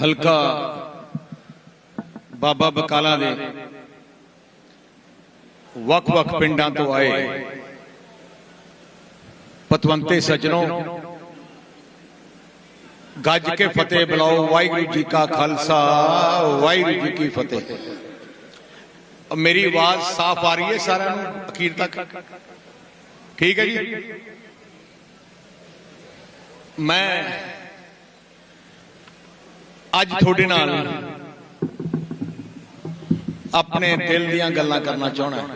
ਹਲਕਾ ਬਾਬਾ ਬਕਾਲਾ ਦੇ ਵੱਖ-ਵੱਖ ਪਿੰਡਾਂ ਤੋਂ ਆਏ ਪਤਵੰਤੇ ਸੱਜਣੋ ਗੱਜ ਕੇ ਫਤਿਹ ਬੁਲਾਓ ਵਾਹਿਗੁਰੂ ਜੀ ਕਾ ਖਾਲਸਾ ਵਾਹਿਗੁਰੂ ਜੀ ਕੀ ਫਤਿਹ ਅਬ ਮੇਰੀ ਆਵਾਜ਼ ਸਾਫ਼ ਆ ਰਹੀ ਹੈ ਸਾਰਿਆਂ ਨੂੰ ਅਖੀਰ ਤੱਕ ਠੀਕ ਹੈ ਜੀ ਮੈਂ ਅੱਜ ਤੁਹਾਡੇ ਨਾਲ ਆਪਣੇ ਦਿਲ ਦੀਆਂ ਗੱਲਾਂ ਕਰਨਾ ਚਾਹਣਾ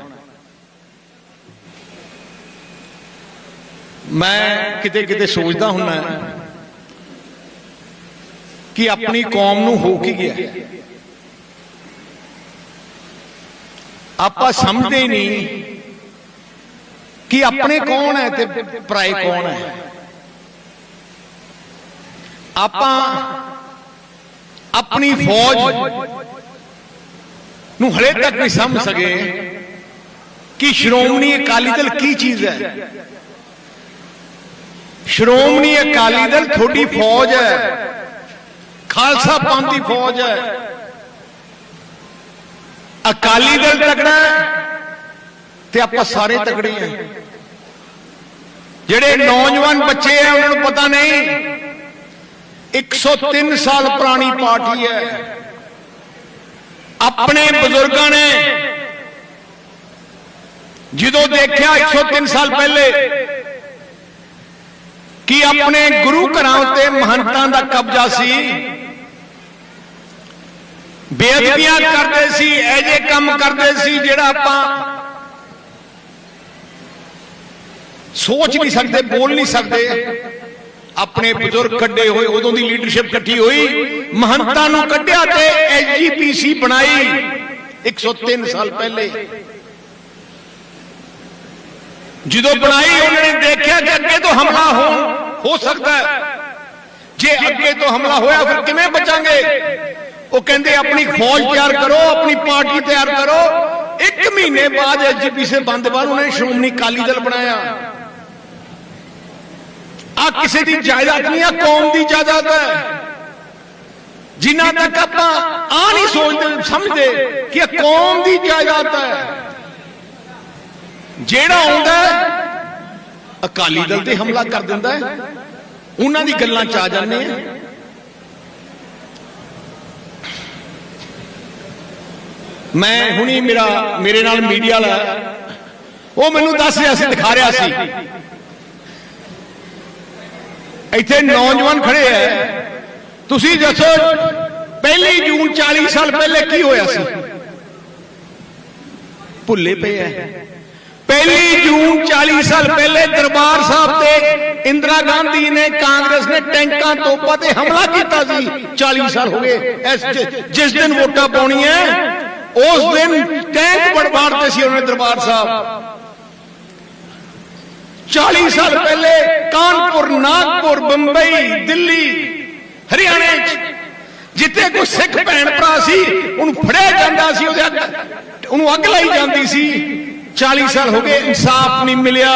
ਮੈਂ ਕਿਤੇ ਕਿਤੇ ਸੋਚਦਾ ਹੁੰਨਾ ਕਿ ਆਪਣੀ ਕੌਮ ਨੂੰ ਹੋ ਕੀ ਗਿਆ ਆਪਾਂ ਸਮਝਦੇ ਹੀ ਨਹੀਂ ਕਿ ਆਪਣੇ ਕੌਣ ਹੈ ਤੇ ਪਰਾਏ ਕੌਣ ਹੈ। ਆਪਾਂ ਆਪਣੀ ਫੌਜ ਨੂੰ ਹਲੇ ਤੱਕ ਨਹੀਂ ਸਮਝ ਸਕੇ ਕਿ ਸ਼੍ਰੋਮਣੀ ਅਕਾਲੀ ਦਲ ਕੀ ਚੀਜ਼ ਹੈ। ਸ਼੍ਰੋਮਣੀ ਅਕਾਲੀ ਦਲ ਤੁਹਾਡੀ ਫੌਜ ਹੈ। ਖਾਲਸਾ ਪੰਥ ਦੀ ਫੌਜ ਹੈ। ਅਕਾਲੀ ਦਲ ਤਕੜਾ ਤੇ ਆਪਾਂ ਸਾਰੇ ਤਕੜੇ ਹਾਂ। ਜਿਹੜੇ ਨੌਜਵਾਨ ਬੱਚੇ ਆ ਉਹਨਾਂ ਨੂੰ ਪਤਾ ਨਹੀਂ 103 ਸਾਲ ਪੁਰਾਣੀ ਪਾਰਟੀ ਹੈ ਆਪਣੇ ਬਜ਼ੁਰਗਾਂ ਨੇ ਜਦੋਂ ਦੇਖਿਆ 103 ਸਾਲ ਪਹਿਲੇ ਕਿ ਆਪਣੇ ਗੁਰੂ ਘਰਾਂ ਉੱਤੇ ਮਹੰਤਾਂ ਦਾ ਕਬਜ਼ਾ ਸੀ ਬੇਅਦਬੀਆਂ ਕਰਦੇ ਸੀ ਐਜੇ ਕੰਮ ਕਰਦੇ ਸੀ ਜਿਹੜਾ ਆਪਾਂ ਸੋਚ ਨਹੀਂ ਸਕਦੇ ਬੋਲ ਨਹੀਂ ਸਕਦੇ ਆਪਣੇ ਬਜ਼ੁਰਗ ਕੱਢੇ ਹੋਏ, ਉਦੋਂ ਦੀ ਲੀਡਰਸ਼ਿਪ ਇਕੱਠੀ ਹੋਈ, ਮਹੰਤਾਂ ਨੂੰ ਕੱਢਿਆ ਤੇ ਐਸਜੀਪੀਸੀ ਬਣਾਈ। 103 ਸਾਲ ਪਹਿਲੇ। ਜਦੋਂ ਬਣਾਈ, ਉਹਨਾਂ ਨੇ ਦੇਖਿਆ ਕਿ ਅੱਗੇ ਤੋਂ ਹਮਲਾ ਹੋ ਹੋ ਸਕਦਾ ਹੈ। ਜੇ ਅੱਗੇ ਤੋਂ ਹਮਲਾ ਹੋਇਆ, ਫਿਰ ਕਿਵੇਂ ਬਚਾਂਗੇ? ਉਹ ਕਹਿੰਦੇ, ਆਪਣੀ ਫੌਜ ਤਿਆਰ ਕਰੋ, ਆਪਣੀ ਪਾਰਟੀ ਤਿਆਰ ਕਰੋ। ਇੱਕ ਮਹੀਨੇ ਬਾਅਦ ਐਸਜੀਪੀਸੀ ਬੰਦ ਬਾਅਦ ਉਹਨੇ ਸ਼੍ਰੋਮਣੀ ਅਕਾਲੀ ਦਲ ਬਣਾਇਆ। ਆ ਕਿਸੇ ਦੀ ਜਾਇਦਾਦ ਨਹੀਂ ਆ ਕੌਮ ਦੀ ਜਾਇਦਾਦ ਹੈ। ਜਿਨ੍ਹਾਂ ਤੱਕ ਆਪਾਂ ਆ ਨਹੀਂ ਸੋਚਦੇ, ਸਮਝਦੇ ਕਿ ਇਹ ਕੌਮ ਦੀ ਜਾਇਦਾਦ ਹੈ। ਜਿਹੜਾ ਆਉਂਦਾ ਅਕਾਲੀ ਦਲ ਤੇ ਹਮਲਾ ਕਰ ਦਿੰਦਾ ਹੈ। ਉਹਨਾਂ ਦੀ ਗੱਲਾਂ ਚ ਆ ਜਾਂਦੇ ਆ ਮੈਂ ਹੁਣੀ ਮੇਰਾ, ਮੇਰੇ ਨਾਲ ਮੀਡੀਆ ਵਾਲਾ ਉਹ ਮੈਨੂੰ ਦੱਸ ਰਿਹਾ ਸੀ, ਦਿਖਾ ਰਿਹਾ ਸੀ। ਇੱਥੇ ਨੌਜਵਾਨ ਖੜੇ ਐ ਤੁਸੀਂ ਦੱਸੋ ਪਹਿਲੀ ਜੂਨ 40 ਸਾਲ ਪਹਿਲੇ ਕੀ ਹੋਇਆ ਸੀ? ਭੁੱਲੇ ਪਏ ਐ ਪਹਿਲੀ ਜੂਨ 40 ਸਾਲ ਪਹਿਲੇ ਦਰਬਾਰ ਸਾਹਿਬ ਤੇ ਇੰਦਰਾ ਗਾਂਧੀ ਨੇ ਕਾਂਗਰਸ ਨੇ ਟੈਂਕਾਂ ਤੋਪਾਂ ਤੇ ਹਮਲਾ ਕੀਤਾ ਸੀ। 40 ਸਾਲ ਹੋ ਗਏ। ਇਸ ਜਿਸ ਦਿਨ ਵੋਟਾਂ ਪਾਉਣੀਆਂ ਉਸ ਦਿਨ ਟੈਂਕ ਬੜਬਾੜਦੇ ਸੀ ਉਹਨੇ ਦਰਬਾਰ ਸਾਹਿਬ। 40 ਸਾਲ ਪਹਿਲੇ ਕਾਨਪੁਰ ਨਾਗਪੁਰ ਬੰਬਈ ਦਿੱਲੀ ਹਰਿਆਣੇ ਚ ਜਿੱਥੇ ਕੋਈ ਸਿੱਖ ਭੈਣ ਭਰਾ ਸੀ ਉਹਨੂੰ ਫੜਿਆ ਜਾਂਦਾ ਸੀ ਉਹਦੇ ਉਹਨੂੰ ਅੱਗ ਲਾਈ ਜਾਂਦੀ ਸੀ। 40 ਸਾਲ ਹੋ ਗਏ ਇਨਸਾਫ ਨਹੀਂ ਮਿਲਿਆ।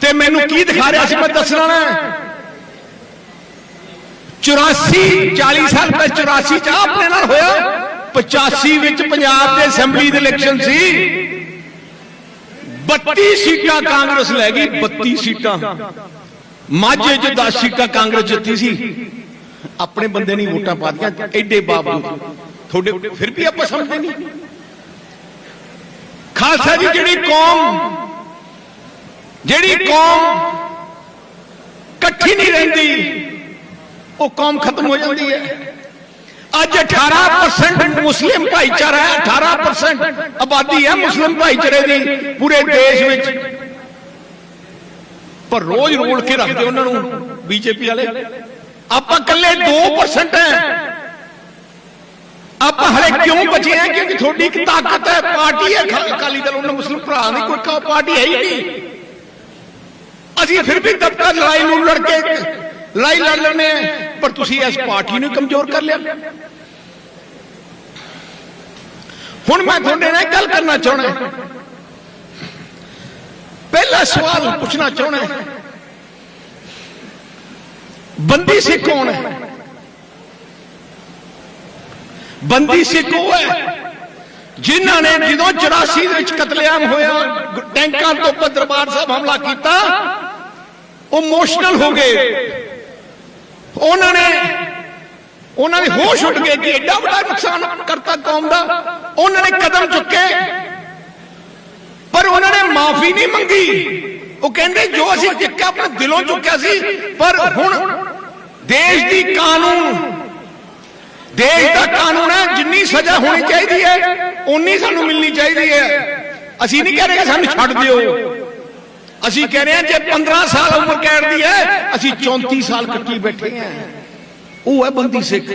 ਤੇ ਮੈਨੂੰ ਕੀ ਦਿਖਾ ਰਿਹਾ ਸੀ ਮੈਂ ਦੱਸਣਾ ਨਾ। 84 40 ਸਾਲ ਪਹਿਲੇ 84 ਚ ਆਪਣੇ ਨਾਲ ਹੋਇਆ। 85 ਵਿੱਚ ਪੰਜਾਬ ਦੇ ਅਸੈਂਬਲੀ ਦੇ ਇਲੈਕਸ਼ਨ ਸੀ। 32 ਸੀਟਾਂ ਕਾਂਗਰਸ ਲੈ ਗਈ 32 ਸੀਟਾਂ ਮਾਝੇ ਚ 10 ਸੀਟਾਂ ਕਾਂਗਰਸ ਜਿੱਤੀ ਸੀ ਆਪਣੇ ਬੰਦੇ ਨਹੀਂ ਵੋਟਾਂ ਪਾ ਦਿੱਤੀਆਂ ਐਡੇ ਬਾਵਜੂਦ ਤੁਹਾਡੇ ਫਿਰ ਵੀ ਆਪਾਂ ਸਮਝਦੇ ਨਹੀਂ ਖਾਲਸਾ ਜੀ ਜਿਹੜੀ ਕੌਮ ਜਿਹੜੀ ਕੌਮ ਇਕੱਠੀ ਨਹੀਂ ਰਹਿੰਦੀ ਉਹ ਕੌਮ ਖਤਮ ਹੋ ਜਾਂਦੀ ਹੈ ਅੱਜ 18% ਮੁਸਲਿਮ ਭਾਈਚਾਰਾ ਹੈ 18% ਆਬਾਦੀ ਹੈ ਮੁਸਲਿਮ ਭਾਈਚਾਰੇ ਦੀ ਪੂਰੇ ਦੇਸ਼ ਵਿੱਚ ਪਰ ਰੋਜ਼ ਰੋਲ ਕੇ ਰੱਖਦੇ ਉਹਨਾਂ ਨੂੰ ਬੀਜੇਪੀ ਵਾਲੇ ਆਪਾਂ ਕੱਲੇ 2% ਹੈ ਆਪਾਂ ਹਲੇ ਕਿਉਂ ਬਚੇ ਆ ਕਿਉਂਕਿ ਤੁਹਾਡੀ ਇੱਕ ਤਾਕਤ ਹੈ ਪਾਰਟੀ ਹੈ ਅਕਾ- ਅਕਾਲੀ ਦਲ ਉਹਨਾਂ ਮੁਸਲਿਮ ਭਰਾ ਨਹੀਂ ਕੋਈ ਕਾ- ਪਾਰਟੀ ਹੈ ਹੀ ਨਹੀਂ ਅਸੀਂ ਫਿਰ ਵੀ ਦਬਕਾ ਲੜਾਈ ਨੂੰ ਲੜ ਕੇ ਲੜਾਈ ਲੜ ਲੈਣੇ ਆ ਪਰ ਤੁਸੀਂ ਇਸ ਪਾਰਟੀ ਨੂੰ ਕਮਜ਼ੋਰ ਕਰ ਲਿਆ ਹੁਣ ਮੈਂ ਤੁਹਾਡੇ ਨਾਲ ਇੱਕ ਗੱਲ ਕਰਨਾ ਚਾਹਣਾ ਪਹਿਲਾ ਸਵਾਲ ਪੁੱਛਣਾ ਚਾਹਣਾ ਬੰਦੀ ਸਿੱਖ ਕੌਣ ਹੈ ਬੰਦੀ ਸਿੱਖ ਉਹ ਹੈ ਜਿਨ੍ਹਾਂ ਨੇ ਜਦੋਂ 84 ਦੇ ਵਿੱਚ ਕਤਲੇਆਮ ਹੋਇਆ ਗ- ਟੈਂਕਾਂ ਤੋਂ ਉੱਪਰ ਦਰਬਾਰ ਸਾਹਿਬ ਹਮਲਾ ਕੀਤਾ ਉਹ ਇਮੋਸ਼ਨਲ ਹੋ ਗਏ ਉਹਨਾਂ ਨੇ, ਉਹਨਾਂ ਦੇ ਹੋਸ਼ ਉੱਡ ਗਏ ਕਿ ਐਡਾ ਵੱਡਾ ਨੁਕਸਾਨ ਕਰਤਾ ਕੌਮ ਦਾ। ਉਹਨਾਂ ਨੇ ਕਦਮ ਚੁੱਕੇ, ਪਰ ਉਹਨਾਂ ਨੇ ਮਾਫੀ ਨਹੀਂ ਮੰਗੀ। ਉਹ ਕਹਿੰਦੇ, ਜੋ ਅਸੀਂ ਚੁੱਕਿਆ ਆਪਣੇ ਦਿਲੋਂ ਚੁੱਕਿਆ ਸੀ, ਪਰ ਹੁਣ ਦੇਸ਼ ਦੀ ਕਾਨੂੰਨ, ਦੇਸ਼ ਦਾ ਕਾਨੂੰਨ ਹੈ, ਜਿੰਨੀ ਸਜ਼ਾ ਹੋਣੀ ਚਾਹੀਦੀ ਹੈ ਉਨੀ ਸਾਨੂੰ ਮਿਲਣੀ ਚਾਹੀਦੀ ਹੈ। ਅਸੀਂ ਨਹੀਂ ਕਹਿ ਰਹੇ ਕਿ ਸਾਨੂੰ ਛੱਡ ਦਿਓ। ਅਸੀਂ ਕਹਿ ਰਹੇ ਹਾਂ ਜੇ 15 ਸਾਲ ਉਮਰ ਕੈਦ ਦੀ ਹੈ ਅਸੀਂ 34 ਸਾਲ ਕੱਟੀ ਬੈਠੇ ਹਾਂ ਉਹ ਹੈ ਬੰਦੀ ਸਿੱਖ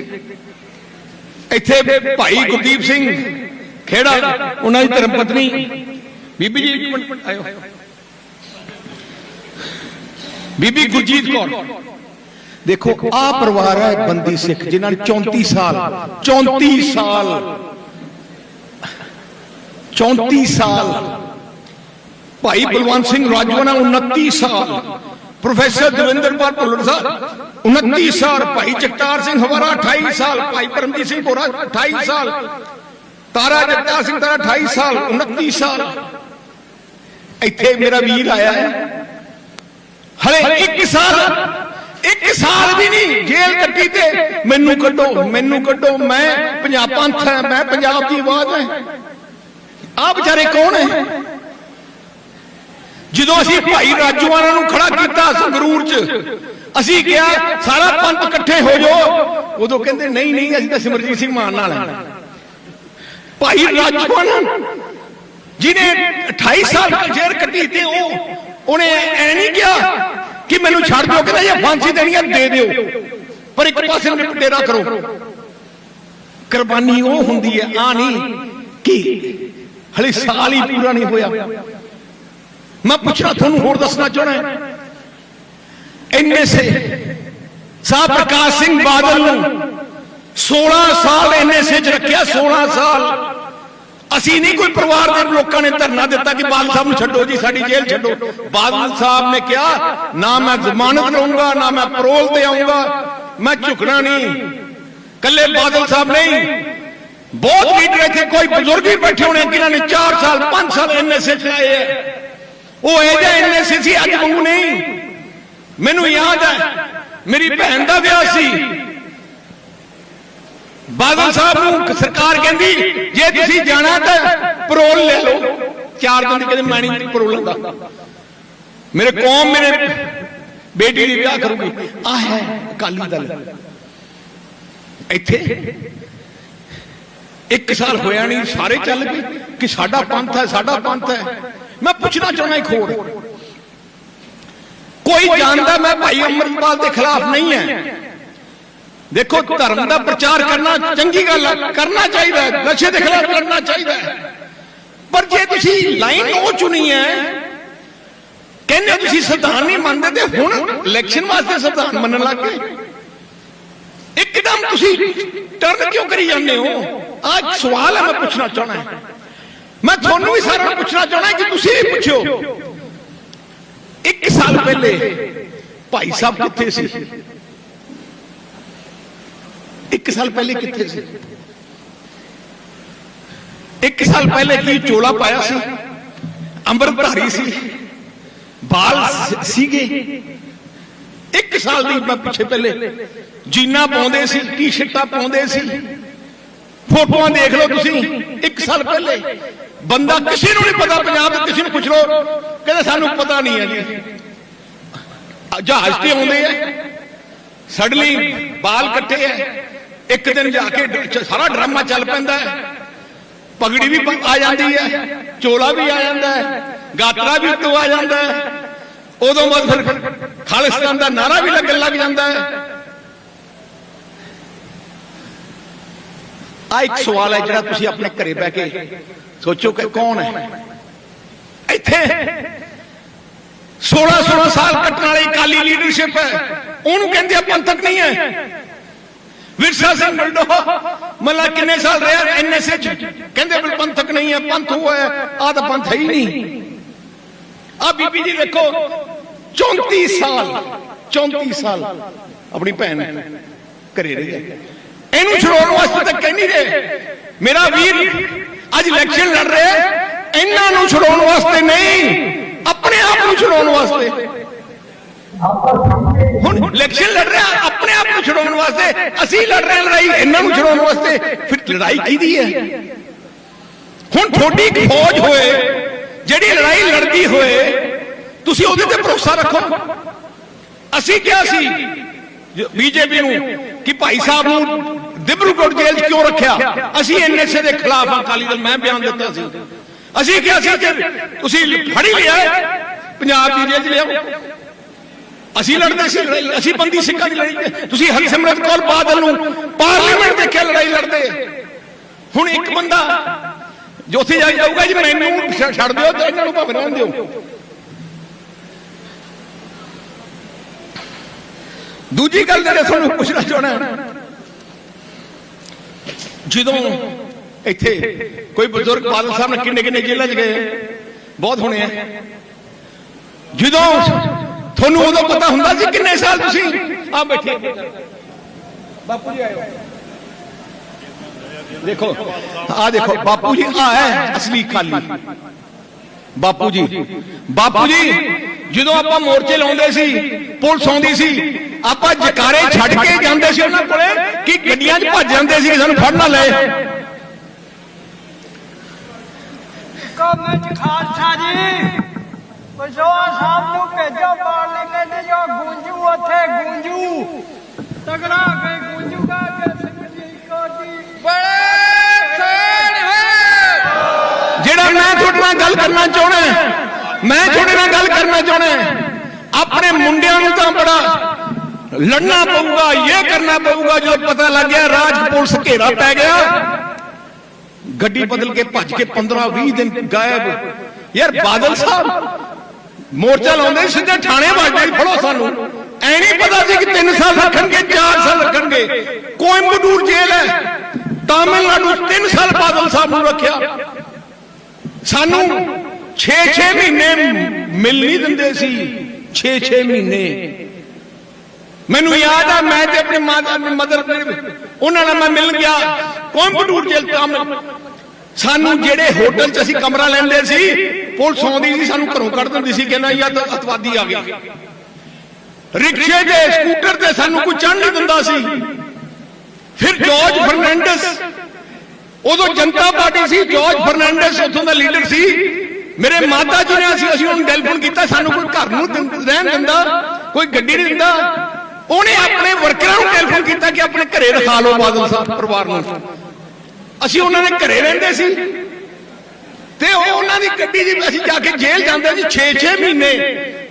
ਇੱਥੇ ਭਾਈ ਗੁਰਦੀਪ ਸਿੰਘ ਖੇੜਾ ਉਹਨਾਂ ਦੀ ਧਰਮ ਪਤਨੀ ਬੀਬੀ ਜੀ ਇੱਕ ਮਿੰਟ ਆਇਓ ਬੀਬੀ ਗੁਰਜੀਤ ਕੌਰ ਦੇਖੋ ਆ ਪਰਿਵਾਰ ਹੈ ਬੰਦੀ ਸਿੱਖ ਜਿਨ੍ਹਾਂ ਨੇ 34 ਸਾਲ 34 ਸਾਲ 34 ਸਾਲ ਭਾਈ ਬਲਵੰਤ ਸਿੰਘ ਰਾਜਵਾਨਾ 29 ਸਾਲ ਪ੍ਰੋਫੈਸਰ ਦਵਿੰਦਰਪਾਲ ਭੁੱਲਰ ਸਾਹਿਬ 29 ਸਾਲ ਭਾਈ ਜਗਤਾਰ ਸਿੰਘ ਹਵਾਰਾ 28 ਸਾਲ ਭਾਈ ਪਰਮਜੀਤ ਸਿੰਘ ਬੋਰਾ 28 ਸਾਲ ਤਾਰਾ ਜਗਤਾਰ ਸਿੰਘ ਤਾਰਾ 28 ਸਾਲ 29 ਸਾਲ ਇੱਥੇ ਮੇਰਾ ਵੀਰ ਆਇਆ ਹੈ ਹਲੇ ਇੱਕ ਸਾਲ ਇੱਕ ਸਾਲ ਵੀ ਨਹੀਂ ਜੇਲ੍ਹ ਕੱਟੀ ਤੇ ਮੈਨੂੰ ਕੱਢੋ ਮੈਨੂੰ ਕੱਢੋ ਮੈਂ ਪੰਜਾਬ ਪੰਥ ਹੈ ਮੈਂ ਪੰਜਾਬ ਦੀ ਆਵਾਜ਼ ਹੈ ਆ ਵਿਚਾਰੇ ਕੌਣ ਹੈ ਜਦੋਂ ਅਸੀਂ ਭਾਈ ਰਾਜੂਆਣਾ ਨੂੰ ਖੜਾ ਕੀਤਾ ਸੰਗਰੂਰ 'ਚ ਅਸੀਂ ਕਿਹਾ ਸਾਰਾ ਪੰਥ ਇਕੱਠੇ ਹੋ ਜਾਓ। ਉਦੋਂ ਕਹਿੰਦੇ ਨਹੀਂ ਨਹੀਂ ਅਸੀਂ ਤਾਂ ਸਿਮਰਜੀਤ ਸਿੰਘ ਮਾਨ ਨਾਲ ਹਾਂ। ਭਾਈ ਰਾਜੂਆਣਾ ਜਿਹਨੇ 28 ਸਾਲ ਜੇਲ੍ਹ ਕੱਟੀ ਤੇ ਉਹ ਉਹਨੇ ਐ ਨਹੀਂ ਕਿਹਾ ਕਿ ਮੈਨੂੰ ਛੱਡ ਦਿਓ ਕਹਿੰਦਾ ਇਹ ਫਾਂਸੀ ਦੇਣੀ ਹੈ ਦੇ ਦਿਓ। ਪਰ ਇੱਕ ਪਾਸੇ ਨੂੰ ਡੇਰਾ ਕਰੋ। ਕੁਰਬਾਨੀ ਉਹ ਹੁੰਦੀ ਹੈ ਆ ਨਹੀਂ ਕਿ? ਹਲੇ ਸਾਲ ਹੀ ਪੂਰਾ ਨਹੀਂ ਹੋਇਆ। ਮੈਂ ਪੁੱਛਣਾ ਤੁਹਾਨੂੰ ਹੋਰ ਦੱਸਣਾ ਚਾਹਣਾ ਇੰਨੇ ਸੇ ਸਾਹ ਪ੍ਰਕਾਸ਼ ਸਿੰਘ ਬਾਦਲ ਨੂੰ 16 ਸਾਲ ਇੰਨੇ ਸੇ ਚ ਰੱਖਿਆ 16 ਸਾਲ ਅਸੀਂ ਨਹੀਂ ਕੋਈ ਪਰਿਵਾਰ ਦੇ ਲੋਕਾਂ ਨੇ ਧਰਨਾ ਦਿੱਤਾ ਕਿ ਬਾਦਲ ਸਾਹਿਬ ਨੂੰ ਛੱਡੋ ਜੀ ਸਾਡੀ ਜੇਲ੍ਹ ਛੱਡੋ ਬਾਦਲ ਸਾਹਿਬ ਨੇ ਕਿਹਾ ਨਾ ਮੈਂ ਜ਼ਮਾਨਤ ਲਵਾਂਗਾ ਨਾ ਮੈਂ ਪਰੋਲ ਤੇ ਆਉਂਗਾ ਮੈਂ ਝੁਕਣਾ ਨਹੀਂ ਕੱਲੇ ਬਾਦਲ ਸਾਹਿਬ ਨਹੀਂ ਬਹੁਤ ਲੀਡਰ ਇੱਥੇ ਕੋਈ ਬਜ਼ੁਰਗ ਵੀ ਬੈਠੇ ਹੋਣੇ ਜਿਨ੍ਹਾਂ ਨੇ 4 ਸਾਲ 5 ਸਾਲ ਐਨਐਸਏ ਚਲਾਏ ਹੈ ਉਹ ਇਹ ਜਿਹਾ ਐਨਐਸਏ ਸੀ ਅੱਜ ਵਾਂਗੂ ਨਹੀਂ। ਮੈਨੂੰ ਯਾਦ ਹੈ ਮੇਰੀ ਭੈਣ ਦਾ ਵਿਆਹ ਸੀ। ਬਾਦਲ ਸਾਹਿਬ ਨੂੰ ਸਰਕਾਰ ਕਹਿੰਦੀ ਜੇ ਤੁਸੀਂ ਜਾਣਾ ਤਾਂ ਪਰੋਲ ਲੈ ਲਓ। ਚਾਰ ਦਿਨ ਦੀ ਕਹਿੰਦੇ ਮੈਂ ਨਹੀਂ ਪਰੋਲ ਲੈਂਦਾ ਮੇਰੇ ਕੌਮ ਮੇਰੇ ਬੇਟੀ ਦੀ ਵਿਆਹ ਕਰੂਗੀ। ਆ ਹੈ ਅਕਾਲੀ ਦਲ। ਇੱਥੇ ਇੱਕ ਸਾਲ ਹੋਇਆ ਨਹੀਂ ਸਾਰੇ ਚੱਲ ਗਏ ਕਿ ਸਾਡਾ ਪੰਥ ਹੈ ਸਾਡਾ ਪੰਥ ਹੈ। ਮੈਂ ਪੁੱਛਣਾ ਚਾਹੁੰਦਾ ਇੱਕ ਹੋਰ ਕੋਈ ਜਾਣਦਾ ਮੈਂ ਭਾਈ ਅਮਰਪਾਲ ਦੇ ਖਿਲਾਫ ਨਹੀਂ ਹੈ ਦੇਖੋ ਧਰਮ ਦਾ ਪ੍ਰਚਾਰ ਕਰਨਾ ਚੰਗੀ ਗੱਲ ਹੈ ਕਰਨਾ ਚਾਹੀਦਾ ਹੈ ਨਸ਼ੇ ਦੇ ਖਿਲਾਫ ਲੜਨਾ ਚਾਹੀਦਾ ਹੈ ਪਰ ਜੇ ਤੁਸੀਂ ਲਾਈਨ ਉਹ ਚੁਣੀ ਹੈ ਕਹਿੰਦੇ ਹੋ ਤੁਸੀਂ ਸੰਵਿਧਾਨ ਨਹੀਂ ਮੰਨਦੇ ਤੇ ਹੁਣ ਇਲੈਕਸ਼ਨ ਵਾਸਤੇ ਸੰਵਿਧਾਨ ਮੰਨਣ ਲੱਗ ਗਏ ਇੱਕਦਮ ਤੁਸੀਂ ਟਰਨ ਕਿਉਂ ਕਰੀ ਜਾਂਦੇ ਹੋ ਆਹ ਸਵਾਲ ਹੈ ਮੈਂ ਪੁੱਛਣਾ ਚਾਹਣਾ ਹੈ ਮੈਂ ਤੁਹਾਨੂੰ ਵੀ ਸਾਰਿਆਂ ਨੂੰ ਪੁੱਛਣਾ ਚਾਹਣਾ ਕਿ ਤੁਸੀਂ ਵੀ ਪੁੱਛਿਓ। ਇੱਕ ਸਾਲ ਪਹਿਲੇ ਭਾਈ ਸਾਹਿਬ ਕਿੱਥੇ ਸੀ? ਇੱਕ ਸਾਲ ਪਹਿਲੇ ਕਿੱਥੇ ਸੀ? ਇੱਕ ਸਾਲ ਪਹਿਲੇ ਕੀ ਚੋਲਾ ਪਾਇਆ ਸੀ? ਅੰਮ੍ਰਿਤਧਾਰੀ ਸੀ। ਬਾਲ ਸੀਗੇ। ਇੱਕ ਸਾਲ ਦੀ ਮੈਂ ਪਿੱਛੇ ਪਹਿਲੇ ਜੀਨਾ ਪਾਉਂਦੇ ਸੀ ਟੀ ਸ਼ਰਟਾਂ ਪਾਉਂਦੇ ਸੀ। ਫੋਟੋਆਂ ਦੇਖ ਲਓ ਤੁਸੀਂ। ਇੱਕ ਸਾਲ ਪਹਿਲੇ ਬੰਦਾ ਕਿਸੇ ਨੂੰ ਨਹੀਂ ਪਤਾ, ਪੰਜਾਬ ਦੇ ਕਿਸੇ ਨੂੰ ਪੁੱਛ ਲਓ। ਕਹਿੰਦੇ ਸਾਨੂੰ ਪਤਾ ਨਹੀਂ ਹੈ ਜੀ। ਜਹਾਜ਼ ਤੇ ਆਉਂਦੇ ਆ। ਸਡਲੀ ਬਾਲ ਕੱਟੇ ਆ। ਇੱਕ ਦਿਨ ਜਾ ਕੇ ਸਾਰਾ ਡਰਾਮਾ ਚੱਲ ਪੈਂਦਾ ਹੈ। ਪਗੜੀ ਵੀ ਆ ਜਾਂਦੀ ਹੈ। ਚੋਲਾ ਵੀ ਆ ਜਾਂਦਾ ਹੈ। ਗਾਤਰਾ ਵੀ ਉੱਤੋਂ ਆ ਜਾਂਦਾ ਹੈ। ਉਦੋਂ ਬਾਅਦ ਫਿਰ ਖਾਲਿਸਤਾਨ ਦਾ ਨਾਰਾ ਵੀ ਲੱਗਣ ਲੱਗ ਜਾਂਦਾ ਹੈ। ਆ ਇੱਕ ਸਵਾਲ ਹੈ ਜਿਹੜਾ ਤੁਸੀਂ ਆਪਣੇ ਘਰੇ ਬਹਿ ਕੇ ਸੋਚੋ ਕਿ ਕੌਣ ਹੈ? ਇੱਥੇ 16 16 ਸਾਲ ਕੱਟਣ ਵਾਲੀ ਕਾਲੀ ਲੀਡਰਸ਼ਿਪ ਹੈ। ਉਹਨੂੰ ਕਹਿੰਦੇ ਆ ਪੰਥਕ ਨਹੀਂ ਹੈ। ਵਿਰਸਾ ਸਿੰਘ ਬਲਡੋ ਮੱਲਾ ਕਿੰਨੇ ਸਾਲ ਰਿਹਾ? ਐਨਐਸਏ ਚ ਕਹਿੰਦੇ ਵੀ ਪੰਥਕ ਨਹੀਂ ਹੈ, ਪੰਥ ਉਹ ਹੈ। ਆ ਤਾਂ ਪੰਥ ਹੈ ਹੀ ਨਹੀਂ। ਆ ਬੀਬੀ ਜੀ ਦੇਖੋ 34 ਸਾਲ 34 ਸਾਲ ਆਪਣੀ ਭੈਣ ਘਰੇ ਰਹੀ ਹੈ। ਇਹਨੂੰ ਛਡਾਉਣ ਵਾਸਤੇ ਤਾਂ ਕਹਿ ਨਹੀਂ ਰਹੇ। ਮੇਰਾ ਵੀਰ, ਅੱਜ ਇਲੈਕਸ਼ਨ ਲੜ ਰਿਹਾ ਇਹਨਾਂ ਨੂੰ ਛਡਾਉਣ ਵਾਸਤੇ ਨਹੀਂ, ਆਪਣੇ ਆਪ ਨੂੰ ਛਡਾਉਣ ਵਾਸਤੇ। ਹੁਣ ਇਲੈਕਸ਼ਨ ਲੜ ਰਿਹਾ, ਆਪਣੇ ਆਪ ਨੂੰ ਛਡਾਉਣ ਵਾਸਤੇ। ਅਸੀਂ ਲੜ ਰਹੇ ਲੜਾਈ, ਇਹਨਾਂ ਨੂੰ ਛਡਾਉਣ ਵਾਸਤੇ। ਫਿਰ ਲੜਾਈ ਕਿਹਦੀ ਹੈ? ਹੁਣ ਤੁਹਾਡੀ ਫੌਜ ਹੋਏ, ਜਿਹੜੀ ਲੜਾਈ ਲੜਦੀ ਹੋਏ, ਤੁਸੀਂ ਉਹਦੇ ਤੇ ਭਰੋਸਾ ਰੱਖੋ। ਅਸੀਂ ਕਿਹਾ ਸੀ, ਬੀਜੇਪੀ ਨੂੰ, ਕਿ ਭਾਈ ਸਾਹਿਬ ਨੂੰ ਦਿਬਰੂਗੜ੍ਹ ਜੇਲ੍ਹ 'ਚ ਕਿਉਂ ਰੱਖਿਆ? ਅਸੀਂ ਐਨਐਸਏ ਦੇ ਖਿਲਾਫ ਹਾਂ ਅਕਾਲੀ ਦਲ, ਮੈਂ ਬਿਆਨ ਦਿੱਤਾ ਸੀ। ਅਸੀਂ ਕਿਹਾ ਸੀ ਕਿ ਤੁਸੀਂ ਫੜੀ ਲਿਆ ਪੰਜਾਬ ਦੀ ਜੇਲ੍ਹ 'ਚ ਲਿਆਓ। ਅਸੀਂ ਲੜਦੇ ਸੀ, ਲੜਾਈ ਅਸੀਂ ਬੰਦੀ ਸਿੱਖਾਂ ਦੀ ਲੜਾਈ ਤੁਸੀਂ ਹਰਸਿਮਰਤ ਕੌਰ ਬਾਦਲ ਨੂੰ ਪਾਰਲੀਮੈਂਟ ਦੇ ਕੇ ਲੜਾਈ ਲੜਦੇ। ਹੁਣ ਇੱਕ ਬੰਦਾ ਜੋ ਉੱਥੇ ਜਾ ਜਾਊਗਾ, ਜੀ ਮੈਨੂੰ ਛੱਡ ਦਿਓ ਤੇ ਇਹਨਾਂ ਨੂੰ ਭਾਵੇਂ ਰਹਿਣ ਦਿਓ। ਦੂਜੀ ਗੱਲ ਜਿਹੜੇ ਤੁਹਾਨੂੰ ਪੁੱਛਣਾ ਚਾਹਣਾ ਜਦੋਂ ਇੱਥੇ ਕੋਈ ਬਜ਼ੁਰਗ ਬਾਦਲ ਸਾਹਿਬ ਨੇ ਕਿੰਨੇ ਕਿੰਨੇ ਜੇਲ੍ਹਾਂ 'ਚ ਗਏ? ਬਹੁਤ ਹੋਣੇ ਆ। ਜਦੋਂ ਤੁਹਾਨੂੰ ਉਦੋਂ ਪਤਾ ਹੁੰਦਾ ਸੀ ਕਿੰਨੇ ਸਾਲ ਤੁਸੀਂ? ਆ ਬੈਠੇ। ਬਾਪੂ ਜੀ ਆਇਓ। ਦੇਖੋ ਆ ਦੇਖੋ ਬਾਪੂ ਜੀ ਆ ਹੈ ਅਸਲੀ ਖਾਲੀ ਬਾਪੂ ਜੀ ਬਾਪੂ ਜੀ ਜਦੋਂ ਆਪਾਂ ਮੋਰਚੇ ਲਾਉਂਦੇ ਸੀ ਪੁਲਿਸ ਆਉਂਦੀ ਸੀ ਆਪਾਂ ਜਕਾਰੇ ਛੱਡ ਕੇ ਜਾਂਦੇ ਸੀ ਉਹਨਾਂ ਕੋਲੇ ਕਿ ਗੱਡੀਆਂ 'ਚ ਭੱਜ ਜਾਂਦੇ ਸੀ ਕਿ ਸਾਨੂੰ ਫੜ ਨਾ ਲਏ। ਕੌਮੇ ਚ ਖਾਲਸਾ ਜੀ ਪਸ਼ੋਆ ਸਾਹਿਬ ਨੂੰ ਭੇਜੋ ਪਾਰਲੀਮੈਂਟ ਜੋ ਗੂੰਜੂ ਉੱਥੇ ਗੂੰਜੂ ਤਗੜਾ ਕੇ ਗੂੰਜੂਗਾ ਕਿ ਸਿੰਘ ਜੀ ਕੋ ਜੀ। ਜਿਹੜਾ ਮੈਂ ਤੁਹਾਡੇ ਨਾਲ ਗੱਲ ਕਰਨਾ ਚਾਹਣਾ ਮੈਂ ਤੁਹਾਡੇ ਨਾਲ ਗੱਲ ਕਰਨਾ ਚਾਹਣਾ ਆਪਣੇ ਮੁੰਡਿਆਂ ਨੂੰ ਤਾਂ ਬੜਾ ਲੜਨਾ ਪਊਗਾ, ਇਹ ਕਰਨਾ ਪਊਗਾ, ਜਦੋਂ ਪਤਾ ਲੱਗ ਗਿਆ ਰਾਜ ਪੁਲਿਸ ਘੇਰਾ ਪੈ ਗਿਆ। ਗੱਡੀ ਬਦਲ ਕੇ ਭੱਜ ਕੇ 15 20 ਦਿਨ ਗਾਇਬ। ਯਾਰ ਬਾਦਲ ਸਾਹਿਬ, ਮੋਰਚਾ ਲਾਉਂਦੇ ਸਿੱਧੇ ਥਾਣੇ ਵਾਜਦੇ ਫੜੋ ਸਾਨੂੰ। ਐ ਨਹੀਂ ਪਤਾ ਸੀ ਕਿ 3 ਸਾਲ ਰੱਖਣਗੇ 4 ਸਾਲ ਰੱਖਣਗੇ। ਕੋਇੰਬਟੂਰ ਜੇਲ੍ਹ ਹੈ, ਤਾਮਿਲਨਾਡੂ 'ਚ 3 ਸਾਲ ਬਾਦਲ ਸਾਹਿਬ ਨੂੰ ਰੱਖਿਆ। ਸਾਨੂੰ 6-6 ਮਹੀਨੇ ਮਿਲ ਨਹੀਂ ਦਿੰਦੇ ਸੀ 6-6 ਮਹੀਨੇ। ਮੈਨੂੰ ਯਾਦ ਆ, ਮੈਂ ਤੇ ਆਪਣੇ ਮਾਤਾ ਮਦਰ ਉਹਨਾਂ ਨਾਲ ਮੈਂ ਮਿਲ ਗਿਆ, ਕੋਇੰਬਟੂਰ ਜੇਲ੍ਹ ਕੰਮ। ਸਾਨੂੰ ਜਿਹੜੇ ਹੋਟਲ 'ਚ ਅਸੀਂ ਕਮਰਾ ਲੈਂਦੇ ਸੀ, ਪੁਲਿਸ ਆਉਂਦੀ ਸੀ, ਸਾਨੂੰ ਘਰੋਂ ਕੱਢ ਦਿੰਦੀ ਸੀ, ਕਹਿੰਦਾ ਯਾਰ ਅਤਵਾਦੀ ਆ ਗਿਆ ਰਿਕਸ਼ੇ ਤੇ, ਸਕੂਟਰ ਤੇ ਸਾਨੂੰ ਕੋਈ ਚੜ੍ਹ ਨਹੀਂ ਦਿੰਦਾ ਸੀ। ਫਿਰ ਜਾਰਜ ਫਰਨੈਂਡਸ, ਉਦੋਂ ਜਨਤਾ ਪਾਰਟੀ ਸੀ, ਜਾਰਜ ਫਰਨੈਂਡਸ ਉੱਥੋਂ ਦਾ ਲੀਡਰ ਸੀ। ਮੇਰੇ ਮਾਤਾ ਜੀ ਨੇ ਅਸੀਂ ਅਸੀਂ ਉਹਨੂੰ ਟੈਲੀਫੋਨ ਕੀਤਾ, ਸਾਨੂੰ ਕੋਈ ਘਰ ਨੂੰ ਰਹਿਣ ਦਿੰਦਾ, ਕੋਈ ਗੱਡੀ ਨਹੀਂ ਦਿੰਦਾ। ਉਹਨੇ ਆਪਣੇ ਵਰਕਰਾਂ ਨੂੰ ਟੈਲੀਫੋਨ ਕੀਤਾ ਕਿ ਆਪਣੇ ਘਰੇ ਰਖਾ ਲਓ ਬਾਦਲ ਸਾਹਿਬ ਪਰਿਵਾਰ ਨੂੰ। ਅਸੀਂ ਉਹਨਾਂ ਦੇ ਘਰੇ ਰਹਿੰਦੇ ਸੀ। ਤੇ ਉਹ ਉਹਨਾਂ ਦੀ ਗੱਡੀ ਦੀ ਅਸੀਂ ਜਾ ਕੇ ਜੇਲ੍ਹ ਜਾਂਦੇ ਸੀ 6-6 ਮਹੀਨੇ।